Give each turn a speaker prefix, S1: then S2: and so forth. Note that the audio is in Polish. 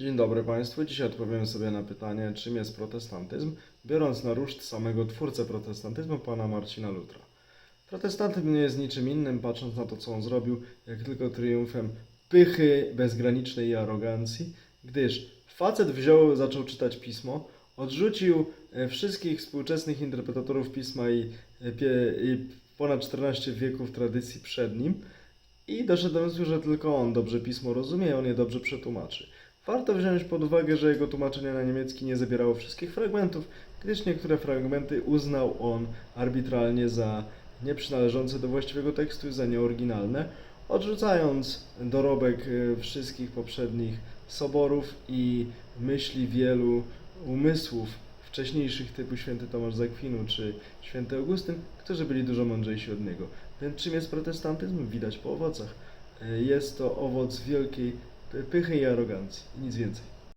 S1: Dzień dobry Państwu. Dzisiaj odpowiem sobie na pytanie, czym jest protestantyzm, biorąc na ruszt samego twórcę protestantyzmu, pana Marcina Lutra. Protestantyzm nie jest niczym innym, patrząc na to, co on zrobił, jak tylko triumfem pychy bezgranicznej i arogancji, gdyż facet wziął, zaczął czytać pismo, odrzucił e, wszystkich współczesnych interpretatorów pisma i, e, i ponad 14 wieków tradycji przed nim i doszedł do wniosku, że tylko on dobrze pismo rozumie i on je dobrze przetłumaczy. Warto wziąć pod uwagę, że jego tłumaczenie na niemiecki nie zabierało wszystkich fragmentów, gdyż niektóre fragmenty uznał on arbitralnie za nieprzynależące do właściwego tekstu i za nieoryginalne, odrzucając dorobek e, wszystkich poprzednich soborów i myśli wielu umysłów wcześniejszych typu święty Tomasz z Akwinu czy święty Augustyn, którzy byli dużo mądrzejsi od niego. Więc czym jest protestantyzm? Widać po owocach. E, Jest to owoc wielkiej pychy i arogancji. Nic więcej.